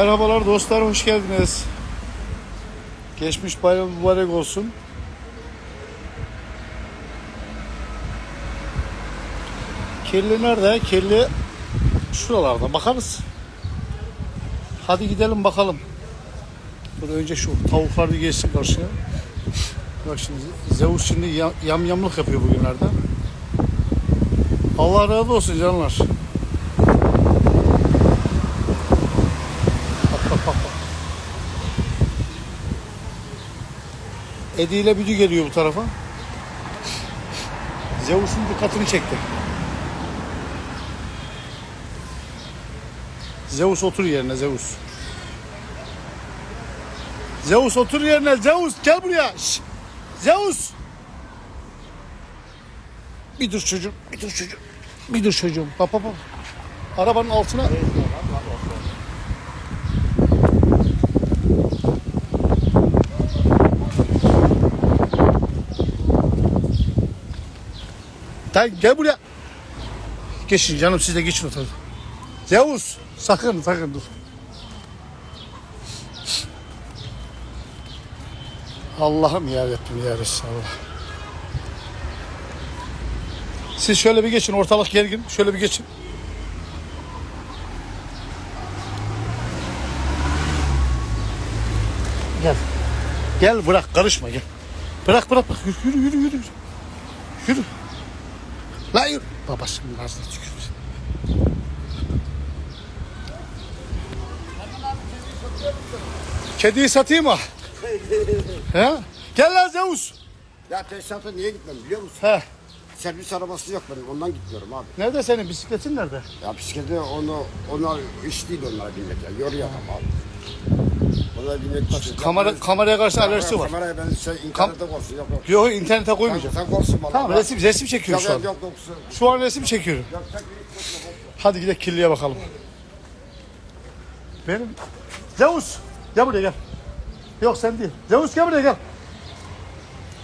Merhabalar dostlar, hoş geldiniz. Geçmiş bayram mübarek olsun. Kirli nerede? Kirli şuralarda. Bakarız. Hadi gidelim bakalım. Dur önce şu tavuklar bir geçsin karşıya. Bak şimdi Zeus şimdi yam, yamyamlık yapıyor bugünlerde. Allah razı olsun canlar. Bak bak bak. bak. Edi ile Büdü geliyor bu tarafa. Zeus'un dikkatini çekti. Zeus otur yerine Zeus. Zeus otur yerine Zeus gel buraya. Şş. Zeus. Bir dur çocuğum, bir dur çocuğum. Bir dur çocuğum. Bak bak bak. Arabanın altına Lan gel buraya. Geçin canım siz de geçin o tarafa. Zeus sakın sakın dur. Allah'ım ya Rabbim ya. Siz şöyle bir geçin ortalık gergin. Şöyle bir geçin. Gel. Gel bırak karışma gel. Bırak bırak bırak yürü yürü yürü yürü. Yürü. La yürü. Babasının ağzına tükürdü. Kediyi satayım mı? He? Gel lan Zeus. Ya tesisata niye gitmem biliyor musun? He. Servis arabası yok benim ondan gitmiyorum abi. Nerede senin bisikletin nerede? Ya bisiklete onu onlar iş değil onlara binmek ya. Yoruyor adam abi. Kamera, kameraya karşı alerjisi var. Kameraya ben şey internette korsun yok yok. Yok internete koymayacağım. sen korsun bana. Tamam resim, resim çekiyorum şu an. yok yok yok. Şu an resim çekiyorum. Yok korkma. Hadi gidelim kirliye bakalım. Benim... Zeus! Gel buraya gel. Yok sen değil. Zeus gel buraya gel.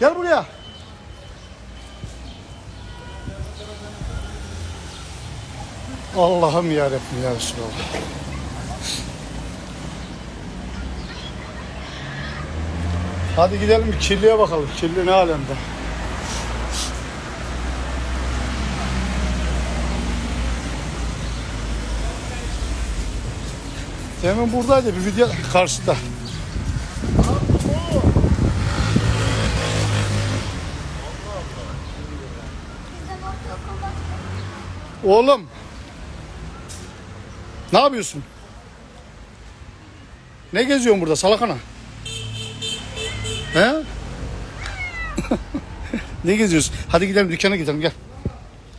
Gel buraya. Allah'ım ya Rabbim ya Resulallah. Hadi gidelim bir kirliye bakalım. Kirli ne alemde? Demin buradaydı bir video karşıda. Oğlum. Ne yapıyorsun? Ne geziyorsun burada salakana? He? ne geziyorsun? Hadi gidelim dükkana gidelim gel.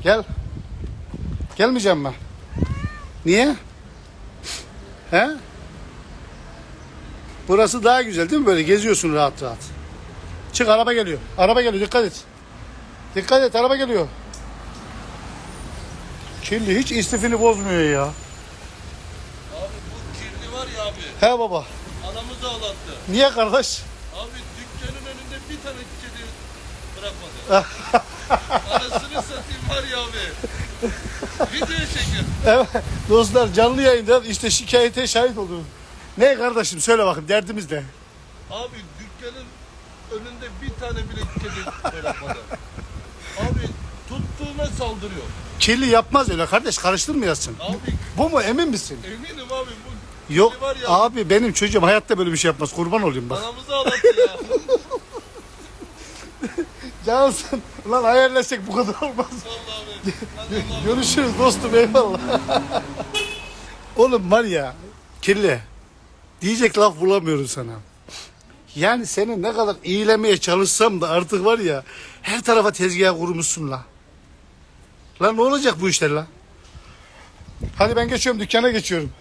Gel. Gelmeyeceğim ben. Niye? He? Burası daha güzel değil mi? Böyle geziyorsun rahat rahat. Çık araba geliyor. Araba geliyor dikkat et. Dikkat et araba geliyor. Kirli hiç istifini bozmuyor ya. Abi bu kirli var ya abi. He baba. Anamızı ağlattı. Niye kardeş? Tane kedi bırakmadı. Anasını satayım var ya abi. Video çekiyor. Evet dostlar canlı yayında işte şikayete şahit oldum. Ne kardeşim söyle bakayım derdimiz ne? Abi dükkanın önünde bir tane bile kedi bırakmadı. Abi tuttuğuna saldırıyor. Kirli yapmaz öyle kardeş karıştırmayasın. Abi Bu mu emin misin? eminim abi bu Yok var ya. abi benim çocuğum hayatta böyle bir şey yapmaz kurban olayım bak. Anamızı ağlattı ya. Cansın lan hayalleşsek bu kadar olmaz. Görüşürüz dostum eyvallah. Oğlum var ya kirli. Diyecek laf bulamıyorum sana. Yani seni ne kadar iyilemeye çalışsam da artık var ya her tarafa tezgah kurmuşsun la. Lan ne olacak bu işler la? Hadi ben geçiyorum dükkana geçiyorum.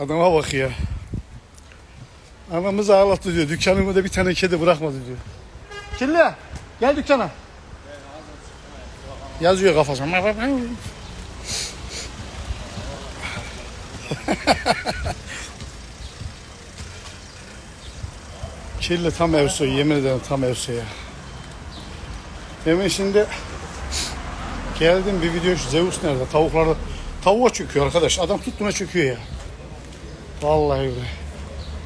Adama bak ya. Anamızı ağlattı diyor. Dükkanımda da bir tane kedi bırakmadı diyor. Kirli gel dükkana. Yazıyor kafasına. Kirli tam evso yemin ederim tam evso ya. Hemen şimdi geldim bir video şu Zeus nerede? Tavuklarda tavuğa çöküyor arkadaş. Adam tuttuğuna çöküyor ya. Vallahi öyle.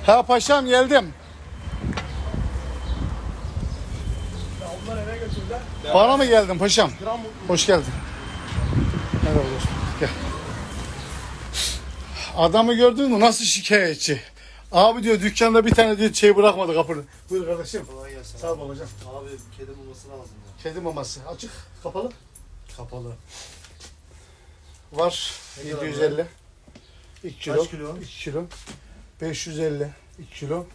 Ha paşam geldim. Bana mı geldin paşam? Hoş geldin. Merhaba dostum. Gel. Adamı gördün mü nasıl şikayetçi? Abi diyor dükkanda bir tane diyor şey bırakmadı kapını. Buyur kardeşim. kolay gelsin. Sağ ol babacığım. Abi kedi bulması lazım ya. Kedi maması. Açık, kapalı. Kapalı. Var. Ne kadar 750. 2 kilo. Kaç kilo? 2 kilo. 550. 2 kilo.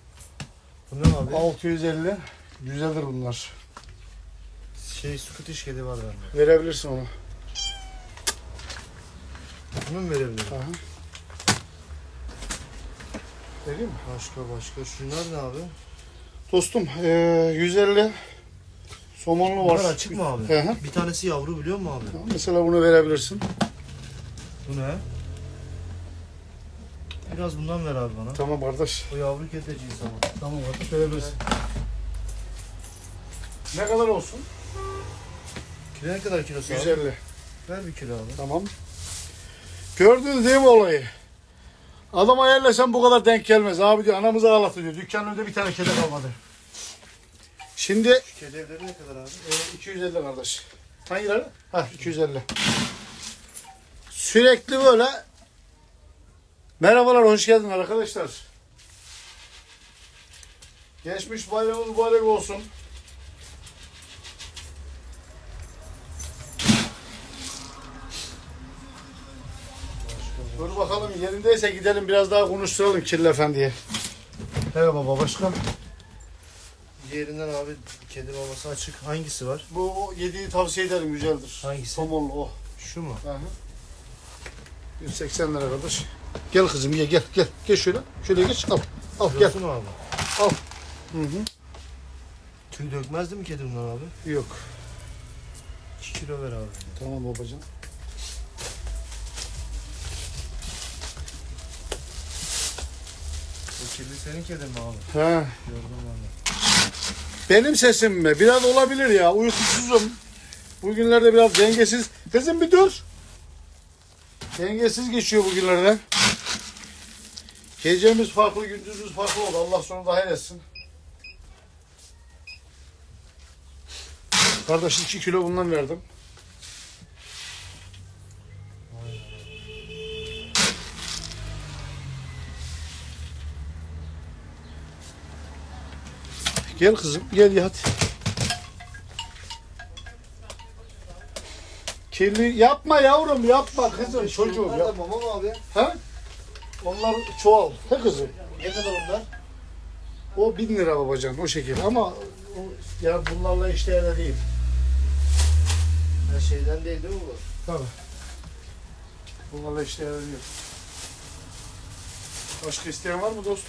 Bu ne abi? 650. Güzeldir bunlar. Şey Scottish kedi var bende. Verebilirsin onu. Bunu mu verebilirim? Aha. Vereyim mi? Başka başka. Şunlar ne abi? Dostum eee 150 somonlu var. Bunlar açık mı abi? Hı hı. Bir tanesi yavru biliyor musun abi? Mesela bunu verebilirsin. Bu ne? Biraz bundan ver abi bana. Tamam kardeş. O yavru kediciyi sana. Tamam kardeş verebilirsin. Ne kadar olsun? Kilo ne kadar kilosu abi? 150. Ver bir kilo abi. Tamam. Gördünüz değil mi olayı? Adam ayarlasam bu kadar denk gelmez. Abi diyor anamızı ağlattı diyor. Dükkanın önünde bir tane kedi kalmadı. Şimdi Şu kedi evleri ne kadar abi? e, 250 kardeş. Hangileri? Ha 250. Sürekli böyle Merhabalar hoş geldin arkadaşlar. Geçmiş bayramınız mübarek olsun. Dur bakalım yerindeyse gidelim biraz daha konuşturalım Kirli Efendi'ye. Merhaba başkan. Diğerinden abi kedi maması açık. Hangisi var? Bu o yediği tavsiye ederim güzeldir. Hangisi? Somonlu o. Şu mu? Hı hı. 180 lira kardeş. Gel kızım ye gel gel. Gel şöyle. Şöyle geç al. Al gel. Abi? Hı hı. Tüy dökmez değil mi kedi bunlar abi? Yok. 2 kilo ver abi. Tamam babacığım. O kedi senin kedin mi abi? He. Gördüm ben de. Benim sesim mi? Biraz olabilir ya. Uykusuzum. Bugünlerde biraz dengesiz. Kızım bir dur. Dengesiz geçiyor bugünlerde. Gecemiz farklı, gündüzümüz farklı oldu. Allah sonunda hayır etsin. Kardeş 2 kilo bundan verdim. Gel kızım, gel ya hadi. Kirli yapma yavrum, yapma kızım, çocuğum Nerede ya. mama mı abi? Ha? Onlar çoğal. He kızım. Ne kadar onlar? O bin lira babacan o şekil ama o, ya bunlarla işleyen değil. Her şeyden değil değil mi bu? Tabii. Bunlarla işleyen değil. Başka isteyen var mı dost?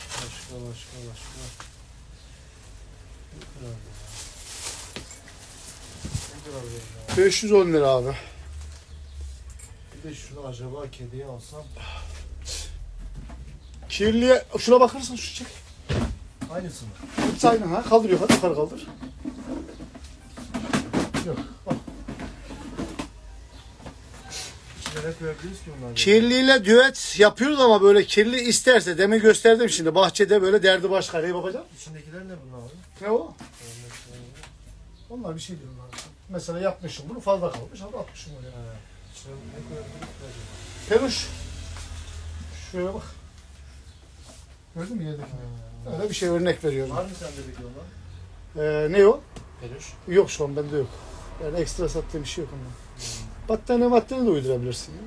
Başka başka başka. Ne kadar bu ya? Ne kadar bu ya? 510 lira abi. Bir de şunu acaba kediye alsam. Kirliye şuna bakırsan şu çek. Aynısı mı? Hepsi aynı ha. Kaldırıyor hadi yukarı kaldır. Yok. bak. İçine ne koyabiliriz ki bunlar? Kirliyle düet yapıyoruz ama böyle kirli isterse demin gösterdim şimdi bahçede böyle derdi başka. Ne bakacağım? İçindekiler ne bunlar abi? Ne o? Onlar bir şey diyorlar. Mesela yapmışım bunu fazla kalmış hadi atmışım oraya. Ne acaba? Peruş. Şöyle bak. Gördün mü yerdeki? Öyle bir şey örnek veriyorum. Var mı sende peki onlar? Ee, ne o? Peluş. Yok şu an bende yok. Yani ekstra sattığım bir şey yok ondan. Battaniye battaniye de uydurabilirsin. Ya.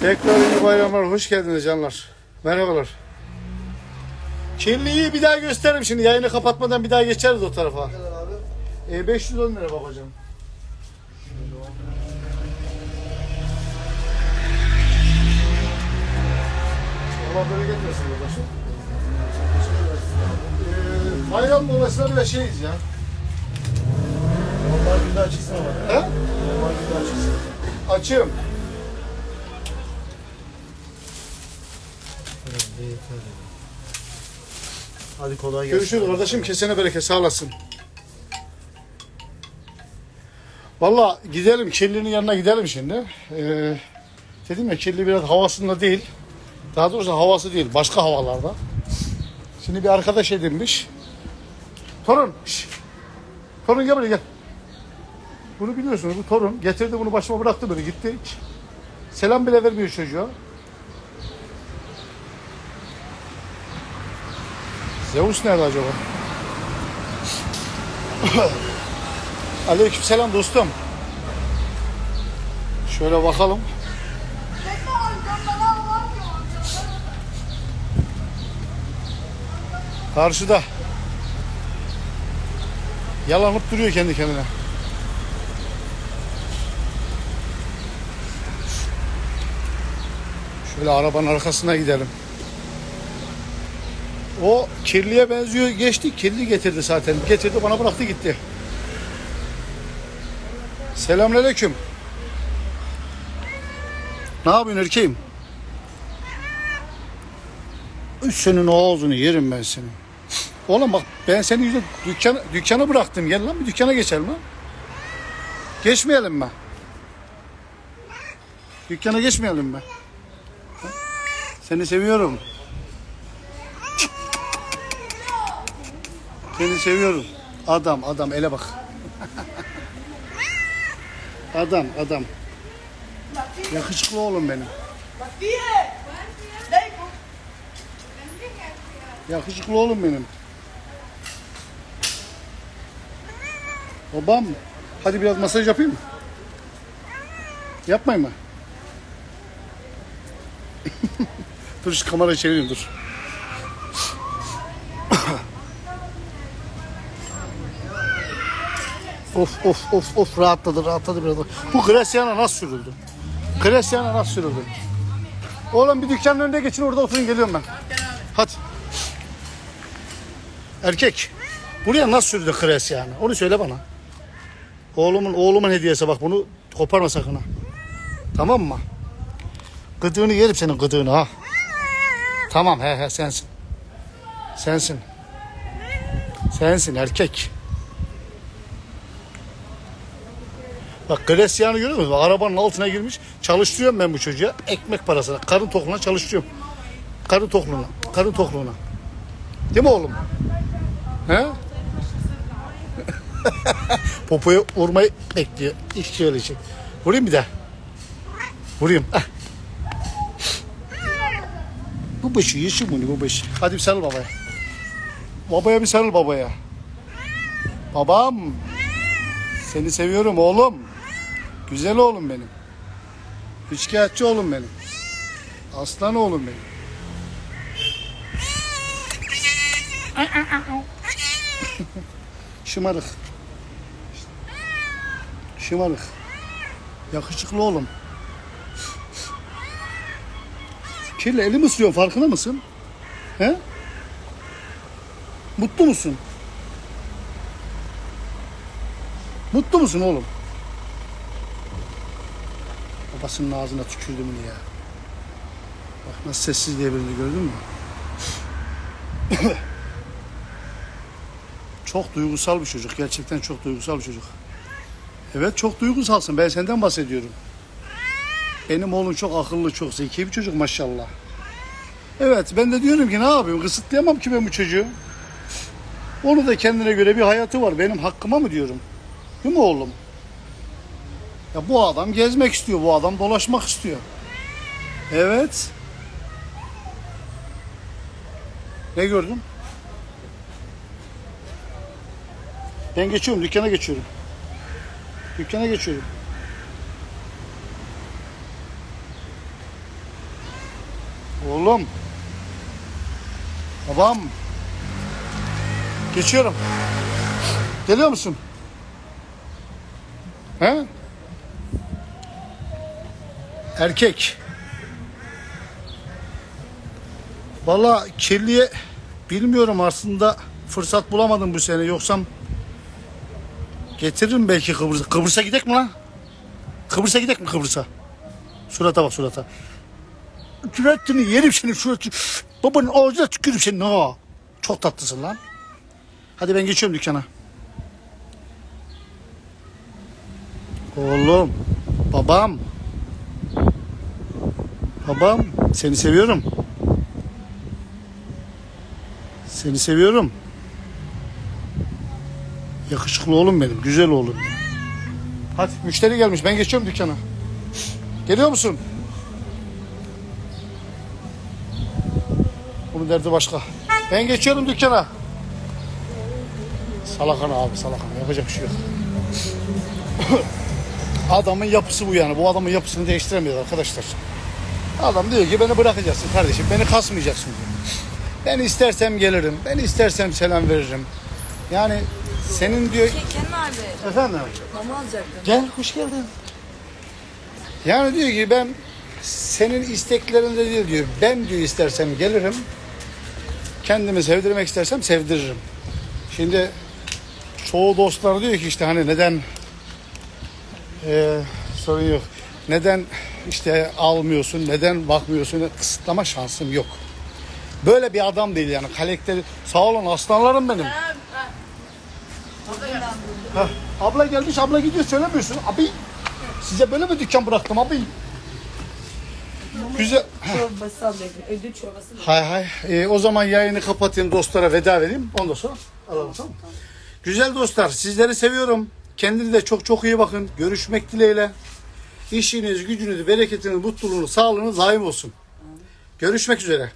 Tekrar iyi bayramlar. Hoş geldiniz canlar. Merhabalar. Kirliyi bir daha gösteririm şimdi. Yayını kapatmadan bir daha geçeriz o tarafa. E, 510 lira babacığım. Allah böyle getirmesin babacığım. Bayram dolayısıyla bile şeyiz ya. Normal günde açıksın ama. He? Normal günde açıksın. Açığım. Hadi kolay gelsin. Görüşürüz kardeşim. Kesene bereket sağ olasın. Valla gidelim kirlinin yanına gidelim şimdi. Ee, dedim ya kirli biraz havasında değil. Daha doğrusu havası değil başka havalarda. Şimdi bir arkadaş edinmiş. Torun. şş. Torun gel buraya gel. Bunu biliyorsunuz bu torun. Getirdi bunu başıma bıraktı böyle gitti. Hiç selam bile vermiyor çocuğa. Zeus nerede acaba? Aleyküm selam dostum. Şöyle bakalım. Karşıda. Yalanıp duruyor kendi kendine. Şöyle arabanın arkasına gidelim. O kirliye benziyor geçti. Kirli getirdi zaten. Getirdi bana bıraktı gitti. Selamünaleyküm. Ne yapıyorsun erkeğim? Üç senin ağzını yerim ben senin. Oğlum bak ben senin yüzünden dükkanı, dükkanı bıraktım. Gel lan bir dükkana geçelim ha. Geçmeyelim mi? Dükkana geçmeyelim mi? Seni seviyorum. Seni seviyorum. Adam adam ele bak. adam adam. Yakışıklı oğlum benim. Yakışıklı oğlum benim. Babam. Hadi biraz masaj yapayım mı? Yapmayayım mı? dur şu kamerayı çevireyim dur. of of of of rahatladı rahatladı biraz. Bu Graciana nasıl sürüldü? Graciana nasıl sürüldü? Oğlum bir dükkanın önüne geçin orada oturun geliyorum ben. Hadi. Erkek. Buraya nasıl sürdü yani? Onu söyle bana. Oğlumun oğlumun hediyesi bak bunu koparma sakın ha. Tamam mı? Gıdığını yerim senin gıdığını ha. Tamam he he sensin. Sensin. Sensin erkek. Bak Gresya'nı görüyor musun? Arabanın altına girmiş. Çalıştırıyorum ben bu çocuğa. Ekmek parasına. Karın tokluğuna çalıştırıyorum. Karın tokluğuna. Karın tokluğuna. Değil mi oğlum? He? Popoya vurmayı bekliyor. İş söyleyecek. Vurayım bir daha. Vurayım. Ah. Bu başı yeşil bunu bu başı. Hadi bir sarıl babaya. Babaya bir sarıl babaya. Babam. Seni seviyorum oğlum. Güzel oğlum benim. Üçkağıtçı oğlum benim. Aslan oğlum benim. Şımarık. Şımarık. Yakışıklı oğlum. Kirli elimi ısırıyor farkında mısın? He? Mutlu musun? Mutlu musun oğlum? Babasının ağzına tükürdü bunu ya. Bak nasıl sessiz diye birini gördün mü? çok duygusal bir çocuk. Gerçekten çok duygusal bir çocuk. Evet çok duygusalsın. Ben senden bahsediyorum. Benim oğlum çok akıllı, çok zeki bir çocuk maşallah. Evet ben de diyorum ki ne yapayım? Kısıtlayamam ki ben bu çocuğu. Onu da kendine göre bir hayatı var. Benim hakkıma mı diyorum? Değil mi oğlum? Ya bu adam gezmek istiyor, bu adam dolaşmak istiyor. Evet. Ne gördün? Ben geçiyorum, dükkana geçiyorum. Dükkana geçiyorum. Oğlum. Babam. Geçiyorum. Geliyor musun? He? Erkek. Valla kirliye bilmiyorum aslında fırsat bulamadım bu sene yoksam getiririm belki Kıbrıs'a. Kıbrıs'a gidek mi lan? Kıbrıs'a gidek mi Kıbrıs'a? Surata bak surata. Suratını yerim senin suratını. Babanın ağzına tükürüm senin ha. Çok tatlısın lan. Hadi ben geçiyorum dükkana. Oğlum, babam. Babam, seni seviyorum. Seni seviyorum. Yakışıklı oğlum benim, güzel oğlum. Hadi müşteri gelmiş, ben geçiyorum dükkana. Geliyor musun? Bunun derdi başka. Ben geçiyorum dükkana. Salakan abi salakan yapacak bir şey yok. Adamın yapısı bu yani. Bu adamın yapısını değiştiremeyiz arkadaşlar. Adam diyor ki beni bırakacaksın kardeşim. Beni kasmayacaksın diyor. Ben istersem gelirim. Ben istersem selam veririm. Yani senin diyor... Ke- Kenan abi, Efendim? mama alacaktım. Gel hoş geldin. Yani diyor ki ben senin isteklerinde değil diyor. Ben diyor istersem gelirim. Kendimi sevdirmek istersem sevdiririm. Şimdi çoğu dostlar diyor ki işte hani neden eee, sorun yok. Neden işte almıyorsun, neden bakmıyorsun? Kısıtlama şansım yok. Böyle bir adam değil yani. Karakteri sağ olun aslanlarım benim. Heh, abla gelmiş, abla gidiyor söylemiyorsun. Abi size böyle bir dükkan bıraktım abi. Güzel. Çorbası alacaktım, ödül çorbası. Hay hay. Ee, o zaman yayını kapatayım, dostlara veda vereyim. Ondan sonra alalım tamam? Güzel dostlar, sizleri seviyorum. Kendinize çok çok iyi bakın. Görüşmek dileğiyle. İşiniz, gücünüz, bereketiniz, mutluluğunuz, sağlığınız daim olsun. Görüşmek üzere.